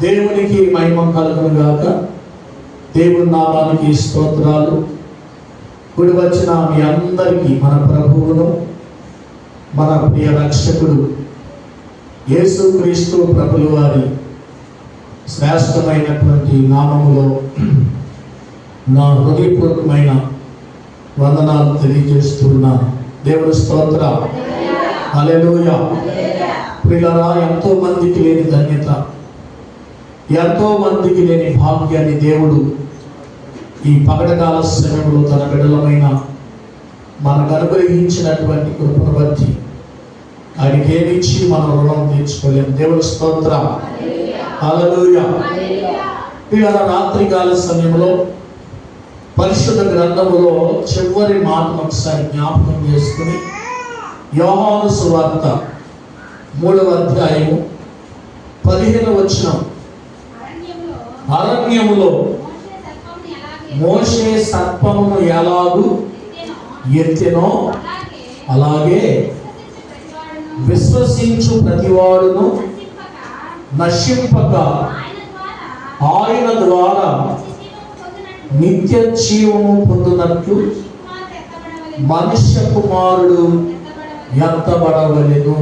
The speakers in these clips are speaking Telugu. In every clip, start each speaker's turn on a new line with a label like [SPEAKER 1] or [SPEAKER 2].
[SPEAKER 1] దేవునికి మహిమ కలుగును గాక. దేవుని నామానికి స్తోత్రాలు. కూడి వచ్చిన మీ అందరికీ మన ప్రభువును మన ప్రియ రక్షకుడు యేసుక్రీస్తు ప్రభుల వారి శ్రేష్టమైనటువంటి నామములో నా హృదయపూర్వకమైన వందనాలు తెలియజేస్తున్నాను దేవుని స్తోత్ర. హల్లెలూయా. ప్రియులరా ఎంతో మందికి లేని ధన్యత. ఎంతో మందికి లేని భాగ్యాన్ని దేవుడు ఈ పగడకాల సమయంలో తన బిడలమైన మనకు అనుగ్రహించినటువంటి కృపను బట్టి ఆయనకి ఏమిచ్చి మన రుణం తీర్చుకోలేము దేవుని స్తోత్ర. హల్లెలూయా. పిల్లల రాత్రికాల సమయంలో పరిశుద్ధ గ్రంథములో చివరి మాటను ఒకసారి జ్ఞాపకం చేసుకుని యోహాను సువార్త మూడవ అధ్యాయము పదిహేను వచ్చిన అరణ్యములో మోషే సర్పమును ఎలాగు ఎత్తెనో అలాగే విశ్వసించు ప్రతివాడును నశింపక. ఆయన ద్వారా నిత్య జీవము పొందునట్లు మనుష్య కుమారుడు ఎత్తబడవలెను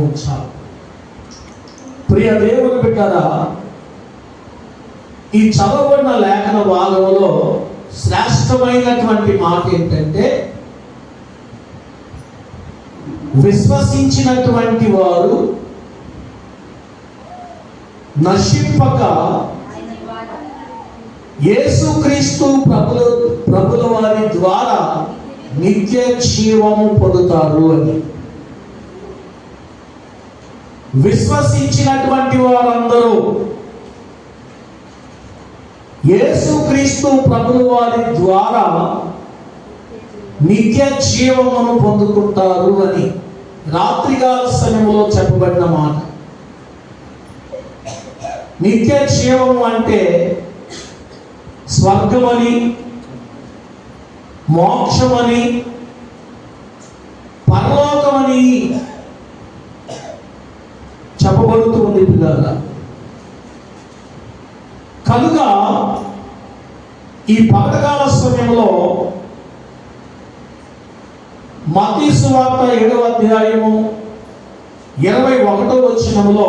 [SPEAKER 1] ప్రియ దేవుని బిడ్డరా ఈ చదవబడిన లేఖన భాగంలో శ్రేష్టమైనటువంటి మాట ఏంటంటే విశ్వసించినటువంటి వారు నశింపక యేసుక్రీస్తు ప్రభుల ప్రభుల వారి ద్వారా నిత్య జీవము పొందుతారు అని. విశ్వసించినటువంటి వారందరూ యేసుక్రీస్తు ప్రభుల వారి ద్వారా నిత్య జీవమును పొందుకుంటారు అని రాత్రికాల సమయంలో చెప్పబడిన మాట. నిత్య జీవము అంటే స్వర్గమని మోక్షమని పరలోకమని చెప్పబడుతూ ఉంది పిల్లల కనుక ఈ పగటకాల సమయంలో మతీ సువార్త ఏడవ అధ్యాయము ఇరవై ఒకటో వచ్చినములో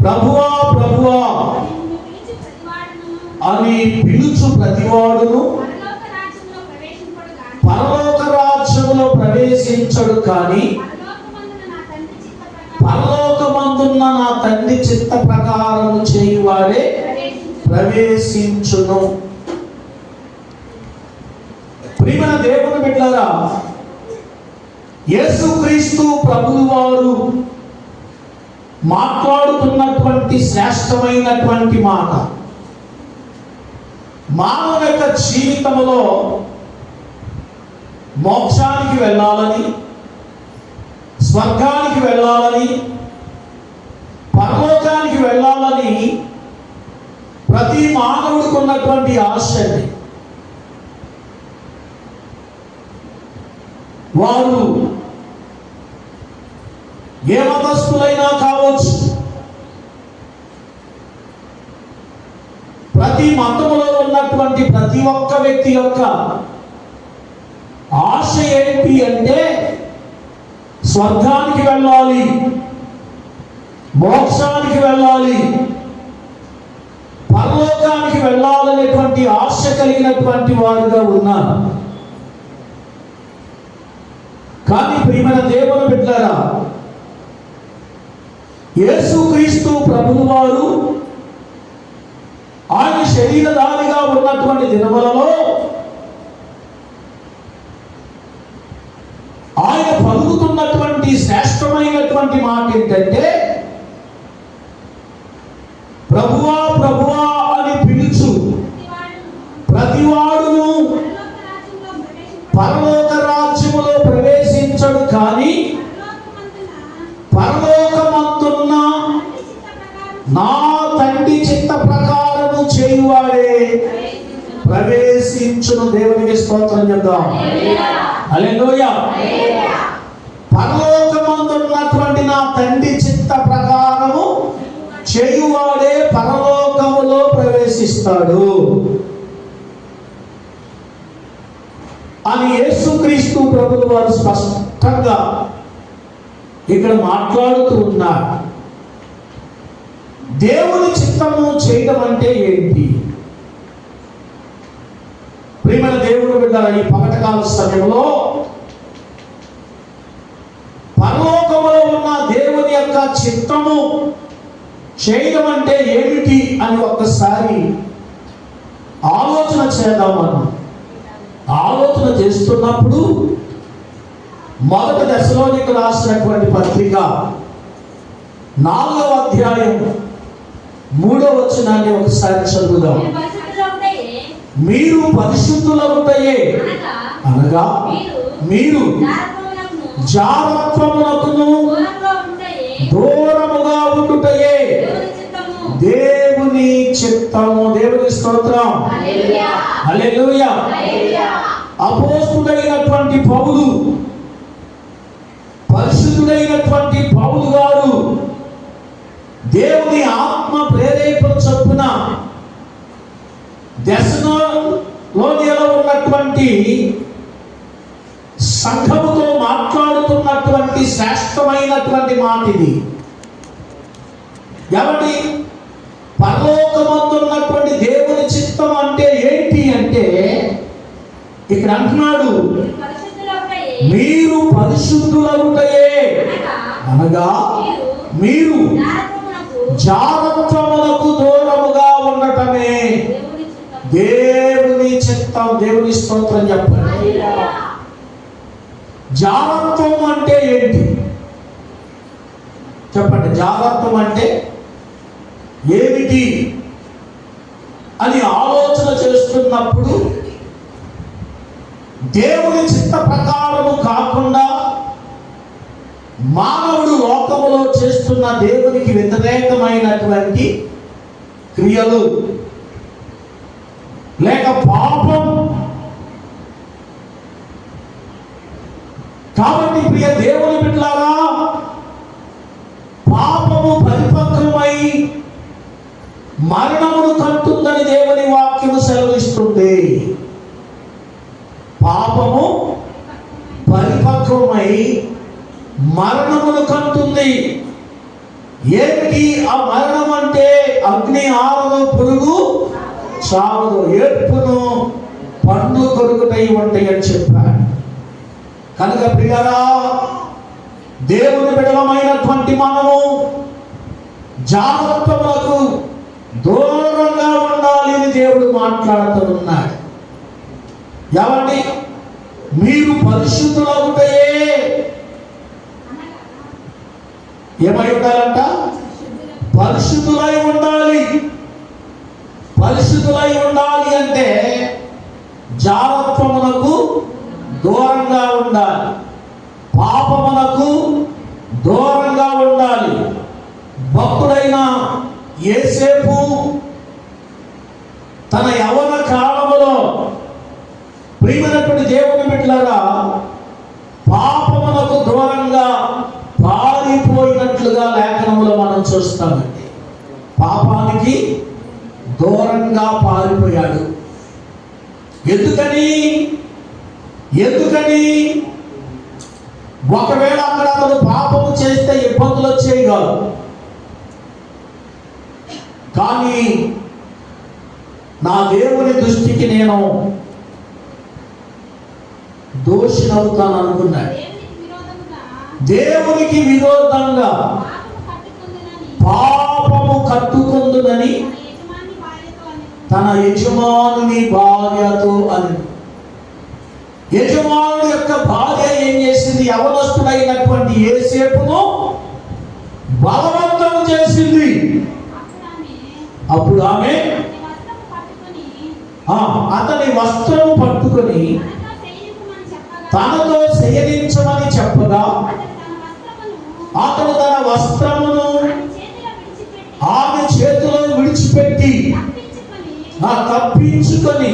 [SPEAKER 1] ప్రభువా ప్రభువా అని పిలుచు ప్రతివాడును. పరలోక రాజ్యములో ప్రవేశించడు కానీ పరలోకమందున్న నా తండ్రి చిత్త ప్రకారము చేయువాడే ప్రవేశించును. ప్రియమైన దేవుని బిడ్డారా యేసుక్రీస్తు ప్రభువు వారు మాట్లాడుతున్నటువంటి శ్రేష్టమైనటువంటి మాట. మానవ యొక్క జీవితంలో మోక్షానికి వెళ్ళాలని స్వర్గానికి వెళ్ళాలని పరలోకానికి వెళ్ళాలని ప్రతి మానవుడికి ఉన్నటువంటి ఆశ అండి వారు ఏ మతస్థులైనా కావచ్చు. ప్రతి మతములో ఉన్నటువంటి ప్రతి ఒక్క వ్యక్తి యొక్క ఆశ ఏంటి అంటే స్వర్గానికి వెళ్ళాలి మోక్షానికి వెళ్ళాలి పరలోకానికి వెళ్ళాలనేటువంటి ఆశ కలిగినటువంటి వారుగా ఉన్నారు. కానీ ప్రియమైన దేవుని బిడ్డారా యేసుక్రీస్తు ప్రభువు వారు ఆయన శరీరధారిగా ఉన్నటువంటి దినములలో ఆయన పలుకుతున్నటువంటి శ్రేష్టమైనటువంటి మాట ఏంటంటే ప్రభువా ప్రభువా స్తోత్రం చెప్దాం హల్లెలూయ. పరలోకమందున్నటువంటి నా తండ్రి చిత్త ప్రకారము చేయు చేయువాడే పరలోకములో ప్రవేశిస్తాడు. అని యేసుక్రీస్తు ప్రభులు వారు స్పష్టంగా ఇక్కడ మాట్లాడుతూ ఉన్నారు. దేవుని చిత్తము చేయడం అంటే ఏంటి? ప్రియమైన దేవుడు బిడ్డ ఈ పగటకాల సమయంలో. పరలోకములో ఉన్న దేవుని యొక్క చిత్తము చేయడం అంటే ఏమిటి అని ఒక్కసారి ఆలోచన చేద్దాం మనం. ఆలోచన చేస్తున్నప్పుడు మొదటి దశలోనికి రాసినటువంటి పత్రిక నాలుగవ అధ్యాయం మూడో వచ్చినాన్ని ఒకసారి చదువుదాం.
[SPEAKER 2] మీరు పరిశుద్ధులు ఉంటాయే,
[SPEAKER 1] మీరు పరిశుద్ధులవుతాయే
[SPEAKER 2] అనగా మీరు జారత్వమునకును
[SPEAKER 1] దూరముగా ఉండుటయే.
[SPEAKER 2] దేవుని చిత్తము.
[SPEAKER 1] దేవుని స్తోత్రం.
[SPEAKER 2] హల్లెలూయా.
[SPEAKER 1] అపోస్తుడైనటువంటి పౌలు పరిశుద్ధుడైనటువంటి పౌలు గారు దేవుని ఆత్మ ప్రేరేపణ చొప్పున దశలోనిలో ఉన్నటువంటి సంఘముతో మాట్లాడుతున్నటువంటి శ్రేష్టమైనటువంటి మాట ఇది. ఎవరి పరలోకమందున్నటువంటి దేవుని చిత్తం అంటే ఏంటి అంటే ఇక్కడ అంటున్నాడు
[SPEAKER 2] మీరు పరిశుద్ధులు
[SPEAKER 1] పరిశుద్ధులవుటయే
[SPEAKER 2] అనగా
[SPEAKER 1] మీరు
[SPEAKER 2] జారత్వమునకు
[SPEAKER 1] జాగ్రత్తములకు దూరముగా ఉండటమే.
[SPEAKER 2] దేవుని చెప్తాం
[SPEAKER 1] దేవుని స్తోత్రం చెప్పండి. జాగత్వం అంటే ఏంటి? చెప్పండి జాగత్వం అంటే ఏమిటి అని ఆలోచన చేస్తున్నప్పుడు దేవుని చిత్త ప్రకారము కాకుండా మానవుడు లోకములో చేస్తున్న దేవునికి వ్యతిరేకమైనటువంటి క్రియలు లేక పాపం. కాబట్టి ప్రియ దేవుని బిడ్డలారా పాపము పరిపక్వమై మరణమును కంటుందని దేవుని వాక్యము సెలవిస్తుంది. పాపము పరిపక్వమై మరణమును కంటుంది. ఏమిటి ఆ మరణం అంటే అగ్ని ఆరదు పురుగు? చావదు ఏర్పును పండు కొరుకుటై ఉంటాయి అని చెప్పాడు. కనుక ప్రియరా దేవుని బిడలమైనటువంటి మనము జాగ్రత్తములకు దూరంగా ఉండాలి అని దేవుడు మాట్లాడుతూ ఉన్నాడు ఏమండి? మీరు పరిశుద్ధులవుతాయే ఏమై ఉండాలంట? పరిశుద్ధులై ఉండాలి. పరిశుద్ధులై ఉండాలి అంటే జాగ్రత్తమునకు దూరంగా ఉండాలి. పాపమునకు దూరంగా ఉండాలి. భక్తుడైన ఏసేపు తన యవన కాలములో ప్రియమైనటువంటి దేవుని బిడ్డలారా పాపమునకు దూరంగా పారిపోయినట్లుగా లేఖనములో మనం చూస్తామండి. పాపానికి దూరంగా పారిపోయాడు. ఎందుకని? ఎందుకని? ఒకవేళ అక్కడ అతను పాపము చేస్తే ఇబ్బందులు వచ్చేవి కాదు. కానీ నా దేవుని దృష్టికి నేను దోషినవుతాను అనుకున్నాడు
[SPEAKER 2] దేవునికి
[SPEAKER 1] విరోధంగా
[SPEAKER 2] పాపము కట్టుకుందునని తన
[SPEAKER 1] యజమానుని భార్యతో
[SPEAKER 2] అని.
[SPEAKER 1] యజమాను యొక్క భార్య ఏం చేసింది? యవనస్తుడైనటువంటి ఏసేపును బలవంతం చేసింది.
[SPEAKER 2] అప్పుడు ఆమె అతని వస్త్రం పట్టుకొని
[SPEAKER 1] ఆ, అతని పట్టుకొని
[SPEAKER 2] తనతో శయనించమని చెప్పగా అతను తన వస్త్రమును
[SPEAKER 1] తన వస్త్రమును
[SPEAKER 2] ఆమె చేతిలో విడిచిపెట్టి
[SPEAKER 1] నా
[SPEAKER 2] తప్పించుకొని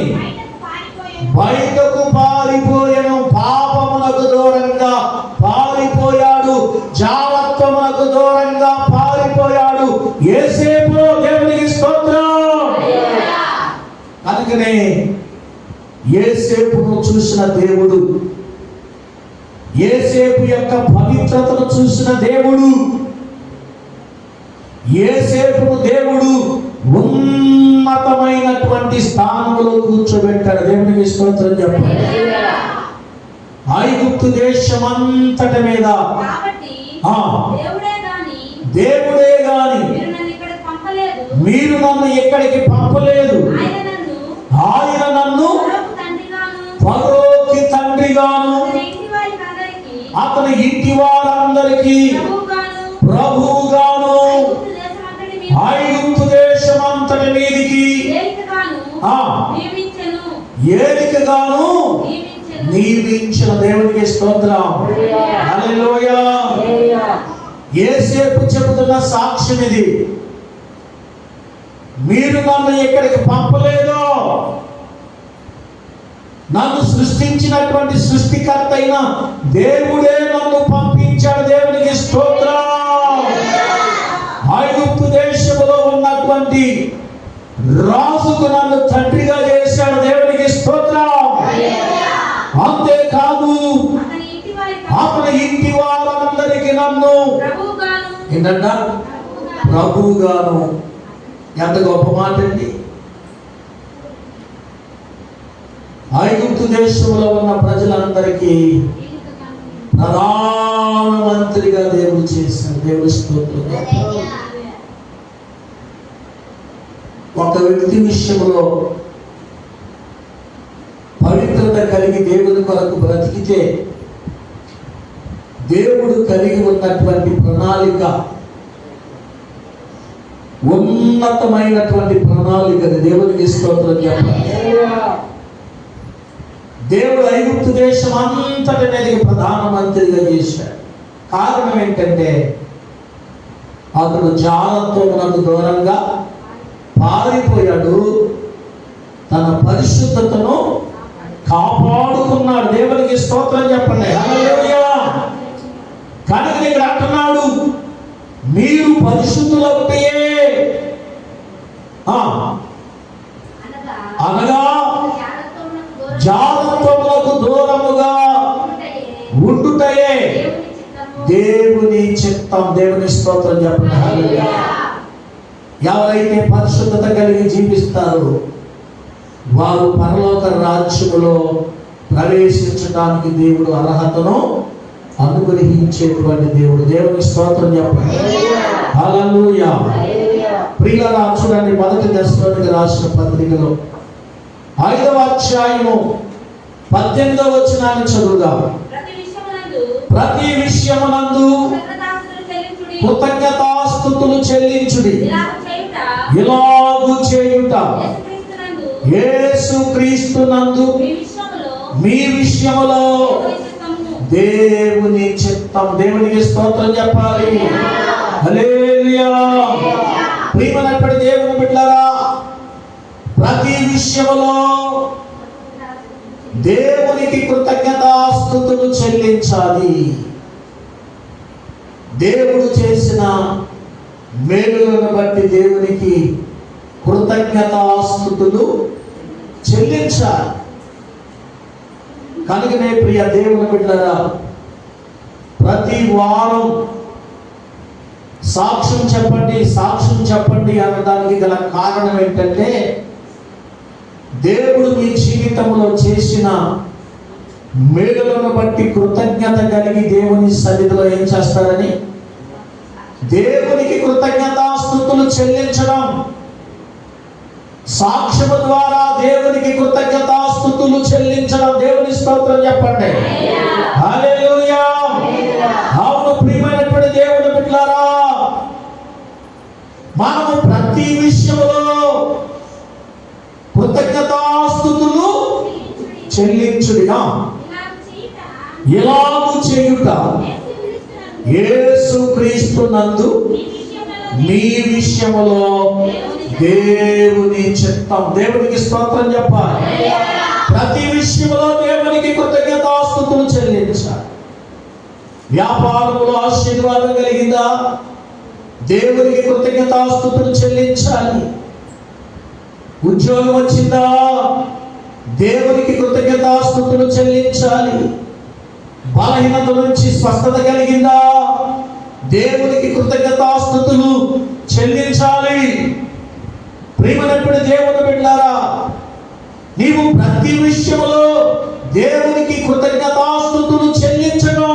[SPEAKER 2] బయటకు పారిపోయాను.
[SPEAKER 1] పాపమునకు దూరంగా పారిపోయాడు. జాలత్వమునకు దూరంగా పారిపోయాడు. ఏసేపులో దేవునికి స్తోత్రం. అందుకనే ఏసేపును చూసిన దేవుడు ఏసేపు యొక్క పవిత్రతను చూసిన దేవుడు ఏసేపును దేవుడు ఉన్న ఉన్నతమైనటువంటి స్థానంలో కూర్చోబెట్టాడు. దేవునికి స్తోత్రం చెప్పండి. ఐగుప్తు దేశమంతటి మీద.
[SPEAKER 2] దేవుడే గాని మీరు నన్ను
[SPEAKER 1] ఎక్కడికి పంపలేదు?
[SPEAKER 2] ఆయన నన్ను ఫరోకు తండ్రిగాను అతని ఇంటి
[SPEAKER 1] వారందరికీ
[SPEAKER 2] ఏలికగాను
[SPEAKER 1] ఆ.
[SPEAKER 2] నియమించెను
[SPEAKER 1] దేవునికి స్తోత్రం. హల్లెలూయా. ఏసేపు చెబుతున్న సాక్ష్యం ఇది. మీరు నన్ను ఎక్కడికి పంపలేదు. నన్ను సృష్టించినటువంటి సృష్టికర్త అయిన దేవుడే నన్ను పంపించాడు దేవునికి స్తోత్రం. ఐగుప్తు దేశంలో ఉన్నటువంటి రాజుకు నన్ను తండ్రిగా చేశాడు దేవునికి స్తోత్రం. అంతేకాదు
[SPEAKER 2] అతని ఇంటి
[SPEAKER 1] వారందరికీ నన్ను ఏంటంట
[SPEAKER 2] ప్రభువుగాను.
[SPEAKER 1] ఎంత గొప్ప మాట అండి. ఐగుప్తు దేశంలో ఉన్న ప్రజలందరికీ ప్రధానమంత్రిగా దేవుడు చేశాడు దేవుడి స్తోత్రం. ఒక వ్యక్తి విషయంలో పవిత్రత కలిగి దేవుని కొరకు బ్రతికితే దేవుడు కలిగి ఉన్నటువంటి ప్రణాళిక ఉన్నతమైనటువంటి ప్రణాళిక దేవునికి స్తోత్రం చెప్పాలి. దేవుడు ఐగుప్తు దేశం అంతటి ప్రధానమంత్రిగా చేశాడు. కారణం ఏంటంటే అతను జాలంతో మనకు దూరంగా పారిపోయాడు. తన పరిశుద్ధతను కాపాడుకున్నాడు. దేవునికి స్తోత్రం చెప్పండి. కనుక ఇక్కడ అంటున్నాడు మీరు పరిశుద్ధులవుతే
[SPEAKER 2] అనగా జాగ్రత్తలకు
[SPEAKER 1] దూరముగా
[SPEAKER 2] ఉండుటయే దేవుని
[SPEAKER 1] చిత్తం. దేవుని స్తోత్రం చెప్పండి. హల్లెలూయా. ఎవరైతే పరిశుద్ధత కలిగి జీవిస్తారో వారు పరలోక రాజ్యములో ప్రవేశించడానికి దేవుడు అర్హతను అనుగ్రహించేటువంటి దేవుడు. దేవుని స్తోత్రం చెప్పండి. ప్రియుల చూడండి మొదటి దశలోనికి రాసిన పత్రికలో ఐదవ అధ్యాయము పద్దెనిమిదవ వచనాన్ని చదువుదాం.
[SPEAKER 2] ప్రతి విషయమునందు
[SPEAKER 1] కృతజ్ఞతాస్థుతులు చెల్లించుడి.
[SPEAKER 2] ఇలాగ చేయుట.
[SPEAKER 1] యేసు క్రీస్తునందు
[SPEAKER 2] మీ విషయములో
[SPEAKER 1] మీ విషయములో
[SPEAKER 2] దేవుని
[SPEAKER 1] చిత్తం. దేవునికి స్తోత్రం చెప్పాలి. ప్రియమైనటువంటి దేవుని బిడ్డలారా ప్రతి విషయములో దేవునికి కృతజ్ఞతాస్థుతులు చెల్లించాలి. దేవుడు చేసిన మేలులను బట్టి దేవునికి కృతజ్ఞతాస్థుతులు చెల్లించాలి. కనుకనే ప్రియ దేవుని బిడ్డరా ప్రతి వారం సాక్ష్యం చెప్పండి సాక్ష్యం చెప్పండి అనడానికి గల కారణం ఏంటంటే దేవుడు మీ జీవితంలో చేసిన మేలులను బట్టి కృతజ్ఞత కలిగి దేవుని సన్నిధిలో ఏం చేస్తారని దేవునికి కృతజ్ఞతాస్థుతులు చెల్లించడం. సాక్ష్యము ద్వారా దేవునికి కృతజ్ఞతాస్థుతులు చెల్లించడం. దేవుని స్తోత్రం చెప్పండి. అవును ప్రియమైనటువంటి దేవుని బిడ్డలారా మనము ప్రతి విషయంలో కృతజ్ఞతాస్థుతులు చెల్లించుడిగా ఎలాగూ చేయుట
[SPEAKER 2] యేసుక్రీస్తునందు
[SPEAKER 1] యేసు క్రీస్తు నందు
[SPEAKER 2] మీ విషయములో
[SPEAKER 1] దేవుని చిత్తం. దేవునికి స్తోత్రం చెప్పాలి. ప్రతి విషయంలో దేవునికి కృతజ్ఞతాస్థుతులు చెల్లించాలి. వ్యాపారంలో ఆశీర్వాదం కలిగిందా? దేవునికి కృతజ్ఞతాస్థుతులు చెల్లించాలి. ఉద్యోగం వచ్చిందా? దేవునికి కృతజ్ఞతాస్థుతులు చెల్లించాలి. బలహీనత నుంచి స్వస్థత కలిగిందా? దేవునికి కృతజ్ఞతాస్థుతులు చెల్లించాలి. ప్రేమనప్పుడు దేవుని బిడ్డారా నీవు ప్రతి విషయంలో దేవునికి కృతజ్ఞతాస్థుతులు చెల్లించడం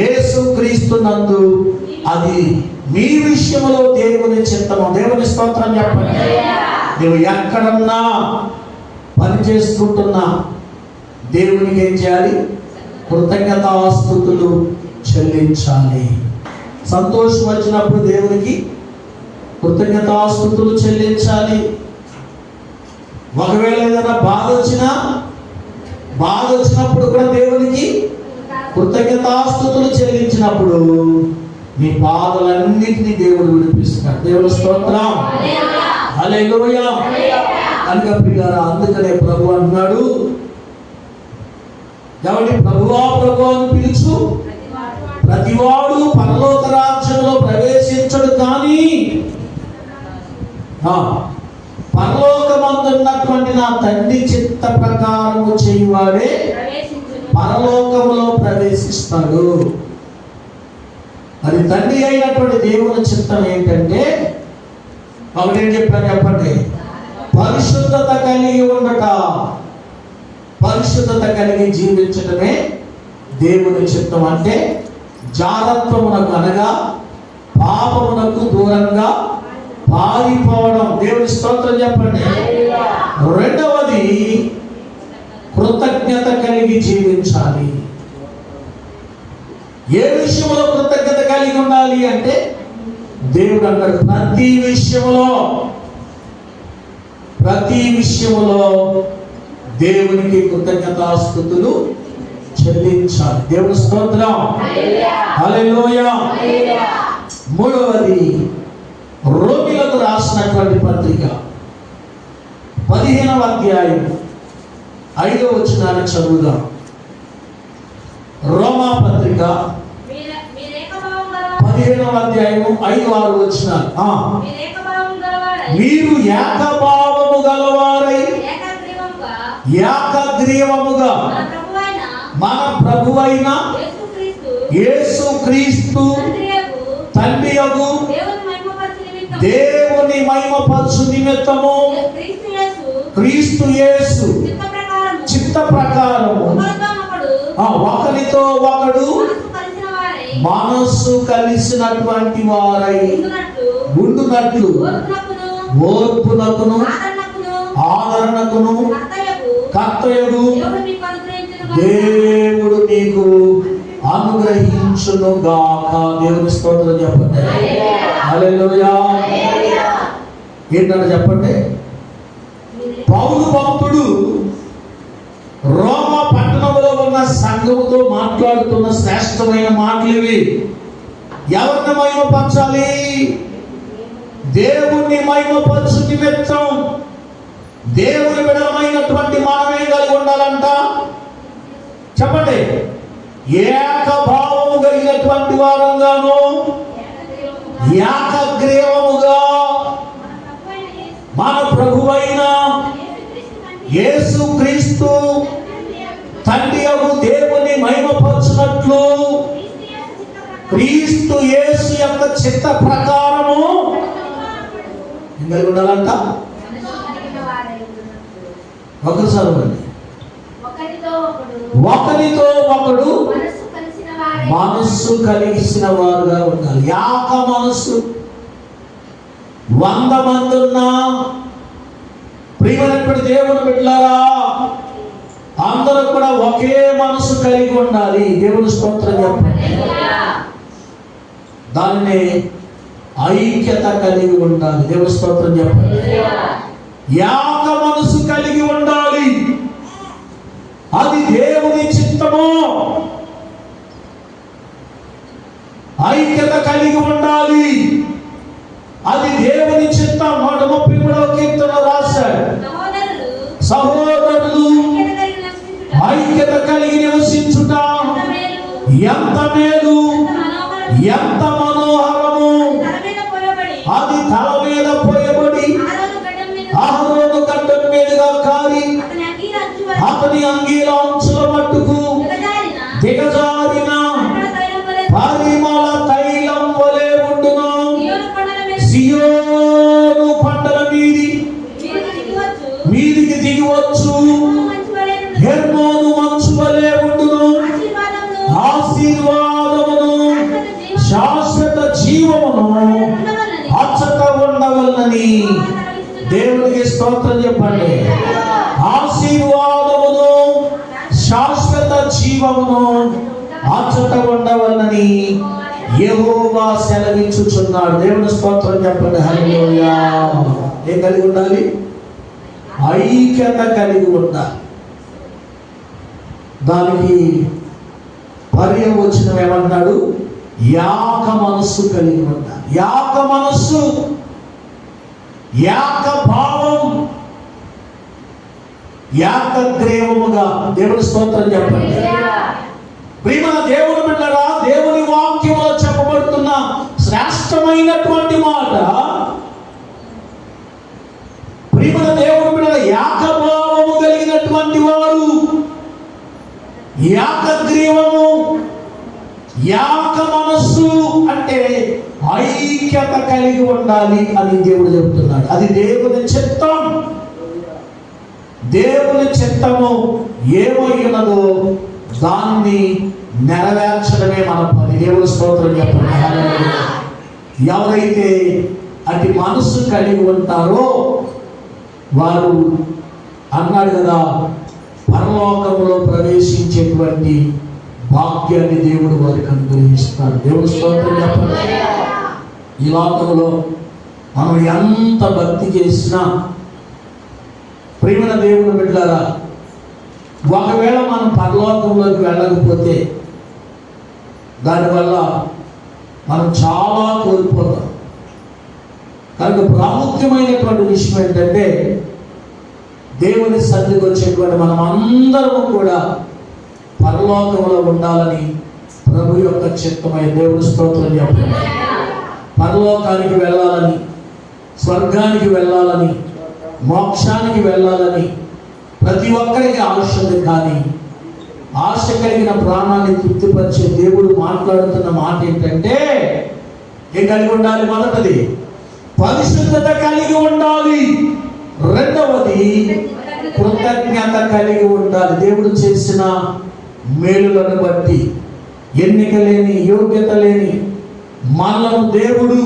[SPEAKER 1] యేసు క్రీస్తునందు అది మీ విషయంలో దేవుని చిత్తము దేవుని స్తోత్రం చెప్పండి. నువ్వు ఎక్కడన్నా పని చేసుకుంటున్నా దేవునికి ఏం చేయాలి? కృతజ్ఞతాస్థుతులు చెల్లించాలి. సంతోషం వచ్చినప్పుడు దేవునికి కృతజ్ఞతాస్థుతులు చెల్లించాలి. ఒకవేళ ఏదైనా బాధ వచ్చినా బాధ వచ్చినప్పుడు కూడా దేవునికి కృతజ్ఞతాస్థుతులు చెల్లించినప్పుడు నీ బాధలన్నింటినీ దేవుడు విడిపిస్తాడు దేవుని స్తోత్రం. హల్లెలూయా. కనుక అందుకనే ప్రభు అంటున్నాడు ఎవరి ప్రభువా ప్రభు అని పిలుచు? ప్రతివాడు పరలోక రాజ్యంలో ప్రవేశించడు కానీ ఆ, పరలోకమందున్నటువంటి నా తండ్రి చిత్త ప్రకారము చేయువాడే పరలోకములో ప్రవేశిస్తాడు. అది తండ్రి అయినటువంటి దేవుని చిత్తం ఏంటంటే ఒకటేం చెప్పాను చెప్పండి? పరిశుద్ధత కలిగి ఉండట పరిశుద్ధత కలిగి జీవించడమే దేవుని చిత్తం అంటే జారత్వమునకు అనగా పాపమునకు దూరంగా పారిపోవడం. దేవుని స్తోత్రం చెప్పండి. రెండవది కృతజ్ఞత కలిగి జీవించాలి. ఏ విషయంలో కృతజ్ఞత కలిగి ఉండాలి అంటే దేవుడు అన్నాడు ప్రతి విషయంలో ప్రతి విషయంలో దేవునికి కృతజ్ఞతాస్థుతులు చెల్లించాలి. దేవుని స్తోత్రం. మూడవది రోమిలకు రాసినటువంటి పత్రిక. పదిహేనవ అధ్యాయం ఐదవ వచనాన్ని చదువుదాం. రోమా పత్రిక పదిహేనవ అధ్యాయము ఐదు ఆరు వచనాలు. ఆ, మీరు ఏకభావము గలవారై? ఏకగ్రీవముగా మన ప్రభువైన యేసు క్రీస్తు తండ్రి యగు దేవుని మహిమపరచు నిమిత్తము. క్రీస్తు యేసు చిత్త ప్రకారము. ఆ, ఒకరితో ఒకడు మనస్సు కలిసినటువంటి వారై ఉండునట్లు ఓర్పునకును ఆదరణకును కర్తయుడు దేవుడు నీకు అనుగ్రహించును గాక దేవుని స్తోత్రం చెప్పండి. హల్లెలూయా. ఏంటంటే చెప్పండి? పౌరు భక్తుడు రోమ పట్టణంలో ఉన్న సంఘముతో మాట్లాడుతున్న శ్రేష్టమైన మాటలు ఇవి ఎవరిని మహిమపరచాలి దేవుణ్ణి మహిమపరచు నిమిత్తం. దేవుని విడమైనటువంటి మనమే కలిగి ఉండాలంట. చెప్పండి. ఏకభావము కలిగినటువంటి వారంగాను ఏకగ్రీవముగా మన ప్రభువైన యేసు క్రీస్తు తండ్రి అగు దేవుని మహిమపరచినట్లు క్రీస్తు యేసు యొక్క చిత్త ప్రకారము ఏం ఉండాలంట. ఒకరు చదవండి
[SPEAKER 2] ఒకరితో ఒకడు మనస్సు
[SPEAKER 1] కలిగిసిన వారుగా ఉండాలి. యాక మనస్సు. వంద మంది ఉన్నా ప్రియమైనటువంటి దేవుని బిడ్డలారా అందరూ కూడా ఒకే మనసు కలిగి ఉండాలి. దేవుని స్తోత్రం చెప్పండి. దానిని ఐక్యత కలిగి ఉండాలి. దేవుని స్తోత్రం చెప్పండి. యాక మనసు కలిగి ఉండాలి. అది దేవుని చిత్తము? ఐక్యత కలిగి ఉండాలి. అది దేవుని చిత్తం. నూట ముప్పై మూడవ కీర్తన రాశాడు.
[SPEAKER 2] సహోదరులు ఐక్యత కలిగి నివసించుట ఎంత మేలు,
[SPEAKER 1] ఎంత మనోహరము.
[SPEAKER 2] తల మీద పోయబడి ఆహారోపకట్టం
[SPEAKER 1] మీదుగా కారి అతని
[SPEAKER 2] అంగీల
[SPEAKER 1] అంచుల మట్టుకు దిగజారి స్తోత్రం చెప్పండి. ఆశీర్వాదమును శాశ్వత జీవమును ఆచట ఉండవలనని యెహోవా సెలవించుచున్నాడు దేవుని స్తోత్రం చెప్పండి. హల్లెలూయా. ఏం కలిగి ఉండాలి? ఐక్యత కలిగి ఉండాలి. దానికి పర్యవచనం ఏమన్నాడు యాక మనస్సు కలిగి ఉండాలి. యాక మనస్సు యాక భావం యాకగ్రీవముగా దేవుని స్తోత్రం చెప్పండి. ప్రియమైన దేవుని బిడ్డరా దేవుని వాక్యంలో చెప్పబడుతున్న శ్రేష్టమైనటువంటి మాట ప్రియమైన దేవుని బిడ్డల యాకభావము కలిగినటువంటి వారు యాకగ్రీవము యాక మనస్సు అంటే ఐక్యత కలిగి ఉండాలి అని దేవుడు చెబుతున్నాడు అది దేవుని చిత్తం. దేవుని చిత్తము ఏమయ్యున్నదో దాన్ని నెరవేర్చడమే మన పని. దేవుని స్తోత్రం చెప్పండి. ఎవరైతే అటు మనస్సు కలిగి ఉంటారో వారు అన్నాడు కదా పరలోకంలో ప్రవేశించేటువంటి భాగ్యాన్ని దేవుడు వారికి అనుగ్రహిస్తాడు. దేవుని స్తోత్రం చెప్పండి. ఈ లోకంలో మనం ఎంత భక్తి చేసినా ప్రేమల దేవుని బిడ్డారా ఒకవేళ మనం పరలోకంలోకి వెళ్ళకపోతే దానివల్ల మనం చాలా కోల్పోతాం. కనుక ప్రాముఖ్యమైనటువంటి విషయం ఏంటంటే దేవుని సన్నిధికి వచ్చేటువంటి మనం అందరము కూడా పరలోకంలో ఉండాలని ప్రభు యొక్క చిత్తమైన దేవుని స్తోత్రం చెప్పండి పరలోకానికి వెళ్ళాలని స్వర్గానికి వెళ్ళాలని మోక్షానికి వెళ్ళాలని ప్రతి ఒక్కరికి ఆశ ఉంది కానీ ఆశ కలిగిన ప్రాణాన్ని తృప్తిపరిచే దేవుడు మాట్లాడుతున్న మాట ఏంటంటే ఏం కలిగి ఉండాలి మొదటిది? పరిశుద్ధత కలిగి ఉండాలి. రెండవది కృతజ్ఞత కలిగి ఉండాలి. దేవుడు చేసిన మేలులను బట్టి ఎన్నిక లేని యోగ్యత లేని మనలను దేవుడు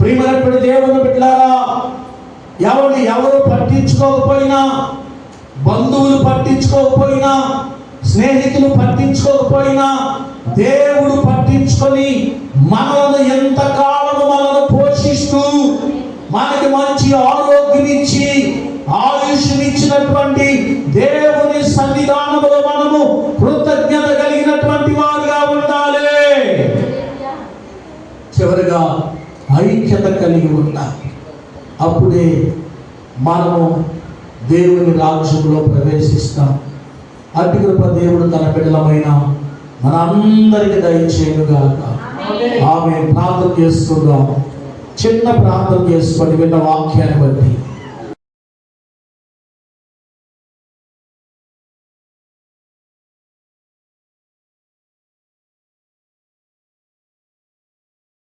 [SPEAKER 1] ప్రియమైనటువంటి దేవుని బిడ్డారా ఎవరు ఎవరు పట్టించుకోకపోయినా బంధువులు పట్టించుకోకపోయినా స్నేహితులు పట్టించుకోకపోయినా దేవుడు పట్టించుకొని మనల్ని ఎంతకాలం మనను పోషిస్తూ మనకి మంచి ఆరోగ్యం ఇచ్చి ఆయుష్నిచ్చినటువంటి దేవుని సన్నిధానములో మనము కృతజ్ఞత కలిగినటువంటి వారుగా ఉండాలి చివరిగా ఐక్యత కలిగి ఉండాలి అప్పుడే మనము దేవుని రాజ్యంలో ప్రవేశిస్తాం. అటు కృప దేవుడు తన బిడ్డలమైన మనందరికి దయచేయుగాక ఆమె ప్రార్థన చేస్తున్నాం చిన్న ప్రార్థన చేసుకొని విన్న వాక్యాన్ని బట్టి.